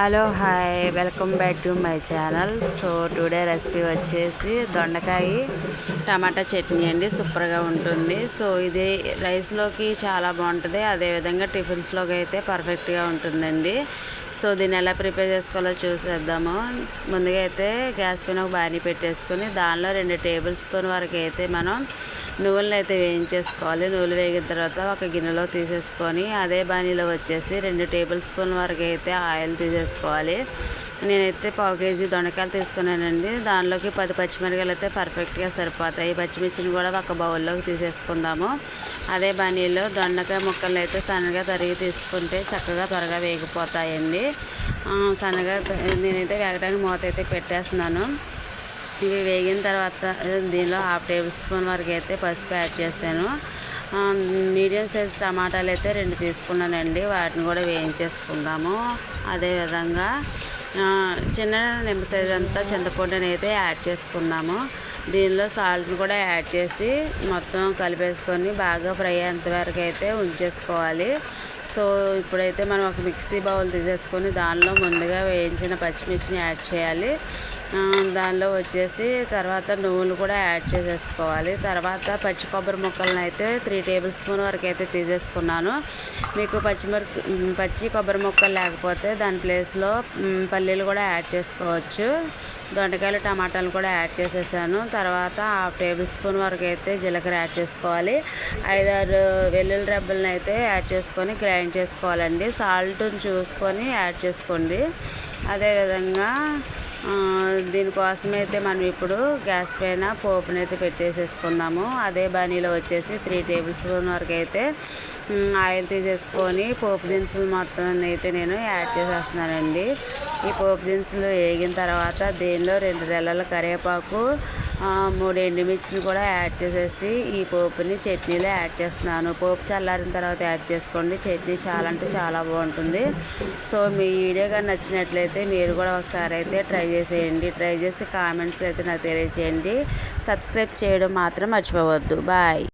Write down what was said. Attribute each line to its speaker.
Speaker 1: Hello hi welcome back to my channel. So today recipe వచ్చేసి దొండకాయ టమాటా చట్నీ అండి. సూపర్గా ఉంటుంది. సో ఇది రైస్లోకి చాలా బాగుంటుంది. అదేవిధంగా టిఫిన్స్లోకి అయితే పర్ఫెక్ట్గా ఉంటుందండి. సో దీన్ని ఎలా ప్రిపేర్ చేసుకోవాలో చూసేద్దాము. ముందుగా అయితే గ్యాస్ పైన ఒక బాణీ పెట్టేసుకుని దానిలో రెండు టేబుల్ స్పూన్ వరకు అయితే మనం నువ్వులను అయితే వేయించేసుకోవాలి. నువ్వులు వేగిన తర్వాత ఒక గిన్నెలో తీసేసుకొని అదే బాణీలో వచ్చేసి రెండు టేబుల్ స్పూన్ వరకు అయితే ఆయిల్ తీసేసుకోవాలి. నేనైతే పావు కేజీ దొండకాయలు తీసుకున్నానండి. దానిలోకి పది పచ్చిమిరకాయలు అయితే పర్ఫెక్ట్గా సరిపోతాయి. పచ్చిమిర్చిని కూడా ఒక బౌల్లోకి తీసేసుకుందాము. అదే బాణీలో దొండకాయ ముక్కలు అయితే సన్నగా తరిగి తీసుకుంటే చక్కగా త్వరగా వేగిపోతాయండి. సన్నగా నేనైతే వేగడానికి మూత అయితే పెట్టేస్తున్నాను. ఇవి వేగిన తర్వాత దీనిలో హాఫ్ టేబుల్ స్పూన్ వరకు అయితే పసుపు యాడ్ చేశాను. మీడియం సైజ్ టమాటాలు అయితే రెండు తీసుకున్నానండి. వాటిని కూడా వేయించేసుకుందాము. అదేవిధంగా చిన్న నిమ్మ సైజ్ అంతా చింతపండుని అయితే యాడ్ చేసుకున్నాము దీనిలో సాల్ట్ని కూడా యాడ్ చేసి మొత్తం కలిపేసుకొని బాగా ఫ్రై అయ్యేంత వరకు అయితే ఉంచేసుకోవాలి. సో ఇప్పుడైతే మనం ఒక మిక్సీ బౌల్ తీసేసుకొని దానిలో ముందుగా వేయించిన పచ్చిమిర్చిని యాడ్ చేయాలి. దానిలో వచ్చేసి తర్వాత నువ్వులు కూడా యాడ్ చేసేసుకోవాలి. తర్వాత పచ్చి కొబ్బరి ముక్కలను అయితే త్రీ టేబుల్ స్పూన్ వరకు అయితే తీసేసుకున్నాను. మీకు పచ్చిమిరప పచ్చి కొబ్బరి ముక్కలు లేకపోతే దాని ప్లేస్లో పల్లీలు కూడా యాడ్ చేసుకోవచ్చు. దొండకాయలు టమాటాలు కూడా యాడ్ చేసేసాను. తర్వాత హాఫ్ టేబుల్ స్పూన్ వరకు అయితే జీలకర్ర యాడ్ చేసుకోవాలి. ఐదారు వెల్లుల్లి రెబ్బలను అయితే యాడ్ చేసుకొని గ్రైండ్ చేసుకోవాలండి. సాల్ట్ని చూసుకొని యాడ్ చేసుకోండి. అదేవిధంగా దీనికోసం అయితే మనం ఇప్పుడు గ్యాస్ పైన పోపునైతే పెట్టేసేసుకుందాము. అదే బాణీలో వచ్చేసి త్రీ టేబుల్ స్పూన్ వరకు అయితే ఆయిల్ తీసేసుకొని పోపు దినుసులు మొత్తం అయితే నేను యాడ్ చేసేస్తున్నానండి. ఈ పోపు దినుసులు వేగిన తర్వాత దీనిలో రెండు రెల్లల కరివేపాకు మూడు ఎండుమిర్చిని కూడా యాడ్ చేసేసి ఈ పోపుని చట్నీలో యాడ్ చేస్తున్నాను. పోపు చల్లారిన తర్వాత యాడ్ చేసుకోండి. చట్నీ చాలా అంటే చాలా బాగుంటుంది. సో మీ వీడియో కానీ నచ్చినట్లయితే మీరు కూడా ఒకసారి అయితే ట్రై చేసేయండి. ట్రై చేసి కామెంట్స్ అయితే నాకు తెలియజేయండి. సబ్స్క్రైబ్ చేయడం మాత్రం మర్చిపోవద్దు. బాయ్.